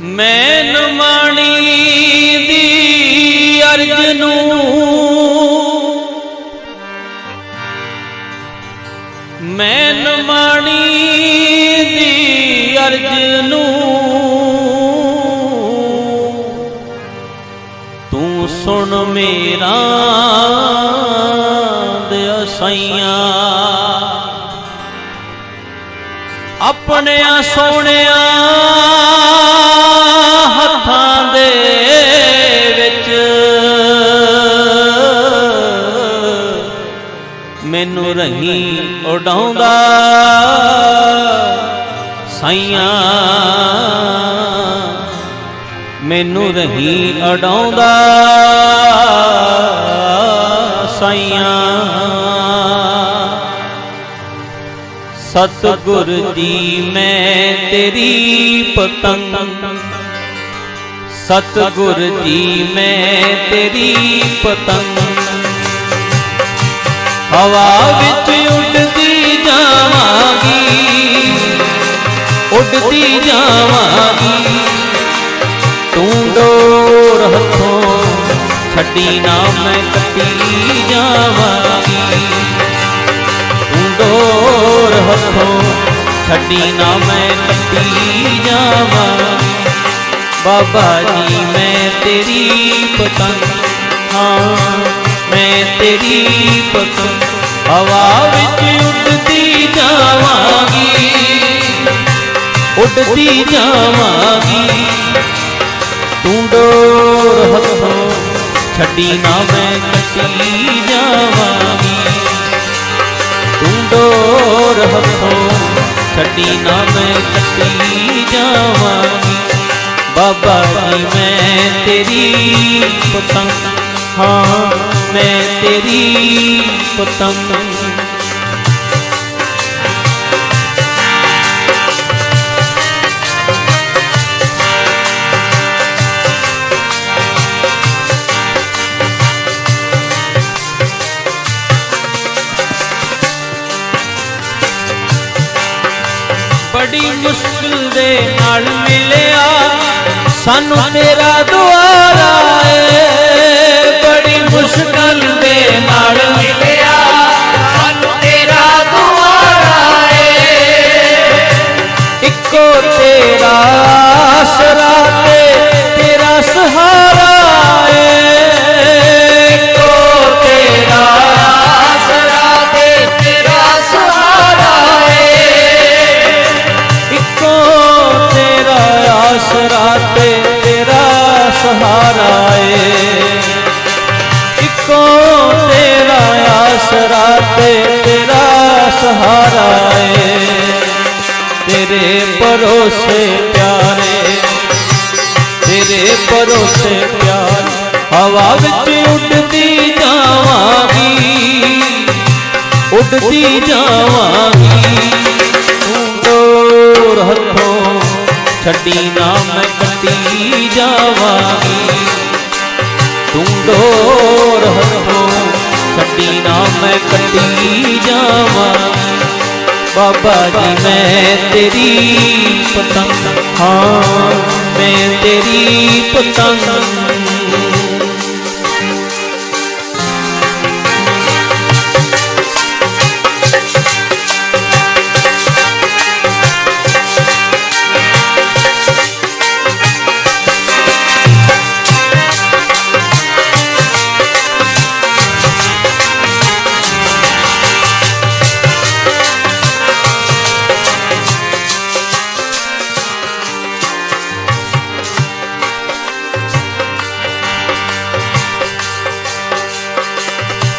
ਮੈਂ ਨਮਾਣੀ ਦੀ ਅਰਜ ਨੂੰ। ਮੈਂ ਨਮਾਣੀ ਦੀ ਅਰਜ ਨੂੰ। ਤੂੰ ਸੁਣ ਮੇਰਾ ਦਿਆ ਸਈਆ ਆਪਣਿਆ ਸੋਹਣਿਆਂ ਮੈਨੂੰ ਰਹੀ ਉਡਾਉਂਦਾ। ਸਾਈਆਂ ਮੈਨੂੰ ਰਹੀ ਉਡਾਉਂਦਾ। ਸਾਈਆਂ ਸਤਗੁਰ ਦੀ ਮੈਂ ਤੇਰੀ ਪਤੰਗ। ਸਤਗੁਰ ਦੀ ਮੈਂ ਤੇਰੀ ਪਤੰਗ। ਹਵਾ ਵਿੱਚ ਉੱਡਦੀ ਜਾਵਾਂਗੀ ਉੱਡਦੀ ਜਾਵਾਂਗੀ ਤੂੰ ਡੋਰ ਹੱਥੋਂ ਛੱਡੀ ਨਾ ਮੈਂ ਕੱਟੀ ਜਾਵਾਂਗੀ ਤੂੰ ਡੋਰ ਹੱਥੋਂ ਛੱਡੀ ਨਾ ਮੈਂ ਕੱਟੀ ਜਾਵਾਂ ਬਾਬਾ ਜੀ ਮੈਂ ਤੇਰੀ ਪਤੰਗ ਹਾਂ मैं तेरी पसंद। हवा विच उड़ती जावागी। उड़ती जावागी। तू डोर हथों छड़ी ना मैं कटी जावागी। तू डोर हो छी ना मैं कटी जावागी। बाबा जी, मैं तेरी पतंग ਹਾਂ ਮੈਂ ਤੇਰੀ ਪਤੰਗ ਬੜੀ ਮੁਸ਼ਕਿਲ ਦੇ ਨਾਲ ਮਿਲਿਆ ਸਾਨੂੰ ਤੇਰਾ ਦੁਆ परोसे प्यारे, तेरे परोसे प्यारे। हवा बिच उड़ती जावी उड़ती जावी दूर हथों छड़ी ना मैं कटी जावी तू डोर हथों ना मैं कटी जावा बाबा जी मैं तेरी पतंग। हाँ मैं तेरी पतंग।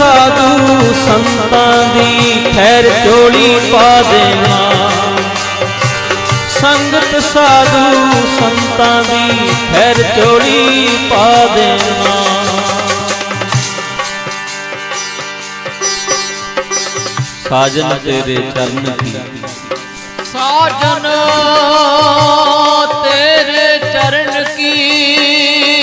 ਸਾਧੂ ਸੰਤਾਂ ਦੀ ਖੈਰ ਝੋਲੀ ਪਾ ਦੇਣਾ ਸੰਗਤ ਸਾਧੂ ਸੰਤਾਂ ਦੀ ਖੈਰ ਚੋਲੀ ਪਾ ਦੇਣਾ ਸਾਜਨ ਤੇਰੇ ਚਰਨ ਕੀ ਸਾਜਨ ਤੇਰੇ ਚਰਨ ਕੀ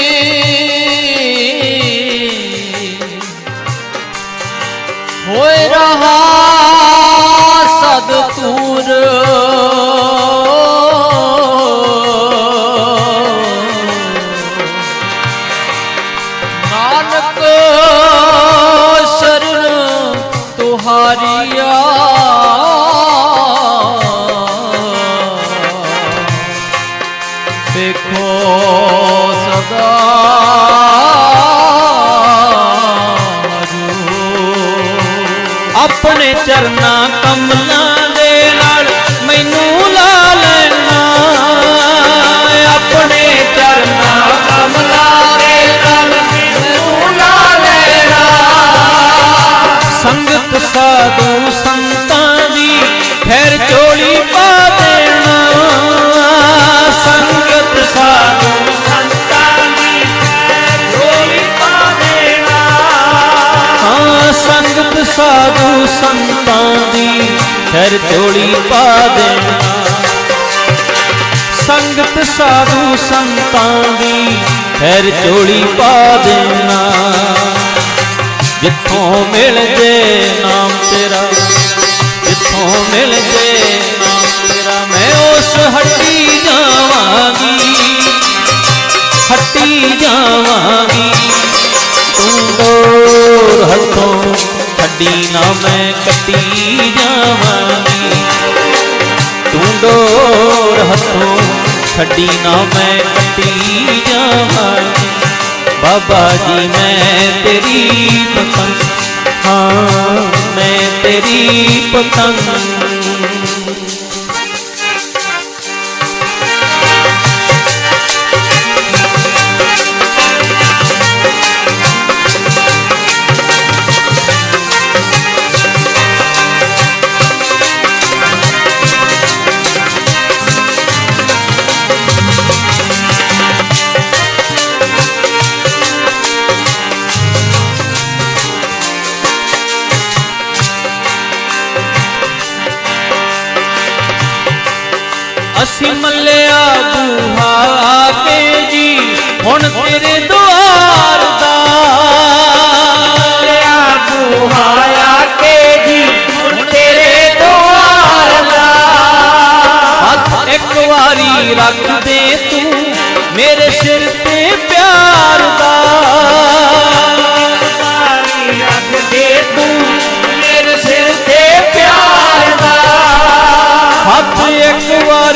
रहा ਚਰਨਾ ਕਮਲਾਂ ਦੇ ਨਾਲ, ਮੈਨੂੰ ਲਾ ਲੈਣਾ। ਆਪਣੇ ਚਰਨਾ ਕਮਲਾ ਦੇ ਨਾਲ, ਮੈਨੂੰ ਲਾ ਲੈਣਾ। ਸੰਗਤ ਸਾਧੂ ਖੈਰ ਚੋਲੀ ਪਾ ਦੇਣਾ ਸੰਗਤ ਸਾਧੂ ਸੰਤਾਂ ਦੀ ਖੈਰ ਚੋਲੀ ਪਾ ਦੇਣਾ ਜਿੱਥੋਂ ਮਿਲ ਜੇ ਨਾਮ ਤੇਰਾ ਜਿੱਥੋਂ ਮਿਲ ਜੇ ਨਾਮ ਤੇਰਾ ਮੈਂ ਉਸ ਹੱਟੀ ਜਾਵਾਂਗੀ ਹੱਟੀ ਜਾਵਾਂਗੀ ਤੂੰ ਡੋਰ ਹੱਥੋਂ ਛੱਡੀ ਨਾ ਮੈਂ ਕੱਟੀ ਜਾਵਾਂਗੀ ਛੱਡੀ ਨਾ ਮੈਂ ਕੱਟੀ ਜਾਵਾਂਗੀ ਬਾਬਾ ਜੀ ਮੈਂ ਤੇਰੀ ਪਤੰਗ ਹਾਂ ਮੈਂ ਤੇਰੀ ਪਤੰਗ ਅਸੀਂ ਮੱਲਿਆ ਬੂਹਾ ਤੇ ਜੀ, ਹੁਣ ਤੇਰੇ ਦੁਆਰ ਦਾ। ਲਿਆ ਬੁਹਾਇਆ ਕੇ ਜੀ, ਹੁਣ ਤੇਰੇ ਦੁਆਰ ਦਾ। ਹੱਥ ਇੱਕ ਵਾਰੀ ਰੱਖ ਦੇ ਤੂੰ, ਮੇਰੇ ਸਿਰ ਤੇ ਪਿਆਰ ਦਾ।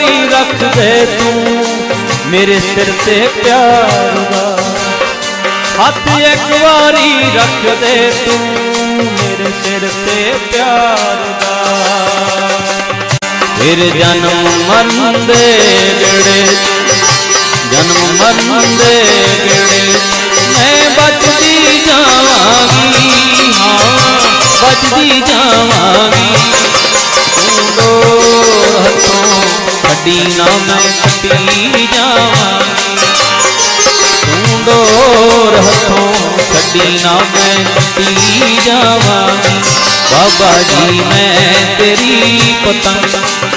परी रख दे तू मेरे सिर से प्यार हाथ एक बारी रख दे तू मेरे सिर से प्यार फिर जन्म मन दे गड़े जन्म मन दे गड़े मैं बचती जावांगी हाँ बचती जावांगी। मदीना में छटी जावा ढूंढो रथों मदीना में छटी जावा बाबा जी, मैं तेरी पतंग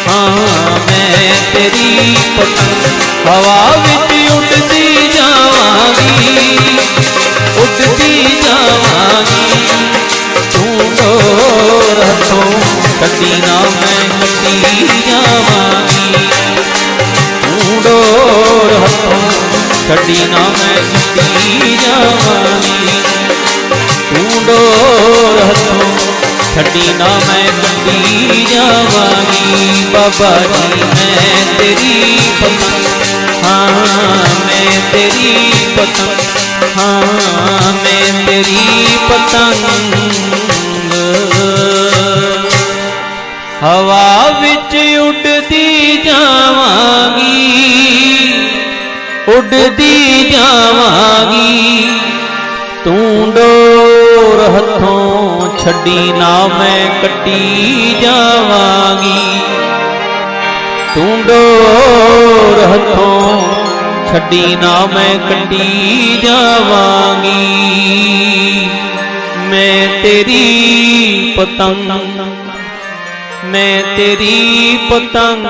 हाँ मैं तेरी पतंग हवा बिच उठती जावानी। उठती जावागी ढूंढो रथों कदीना में कदी जावा ਛੱਡੀ ਨਾ ਮੈਂ ਛੱਡੀ ਜਾਵਾਂਗੀ ਤੂੰ ਡੋਰ ਹੱਥੋਂ ਛੱਡੀ ਨਾ ਮੈਂ ਛੱਡੀ ਜਾਵਾਂਗੀ ਬਾਬਾ ਜੀ ਮੈਂ ਤੇਰੀ ਪਤੰਗ ਹਾਂ ਮੈਂ ਤੇਰੀ ਪਤੰਗ ਹਾਂ ਮੈਂ ਤੇਰੀ ਪਤੰਗ ਹਵਾ ਵਿੱਚ ਉੱਡਦੀ ਜਾਵਾਂਗੀ ਉੱਡਦੀ ਜਾਵਾਂਗੀ ਤੂੰ ਡੋਰ ਹੱਥੋਂ ਛੱਡੀ ਨਾ ਮੈਂ ਕੱਟੀ ਜਾਵਾਂਗੀ ਤੂੰ ਡੋਰ ਹੱਥੋਂ ਛੱਡੀ ਨਾ ਮੈਂ ਕੱਟੀ ਜਾਵਾਂਗੀ ਮੈਂ ਤੇਰੀ ਪਤੰਗ ਮੈਂ ਤੇਰੀ ਪਤੰਗ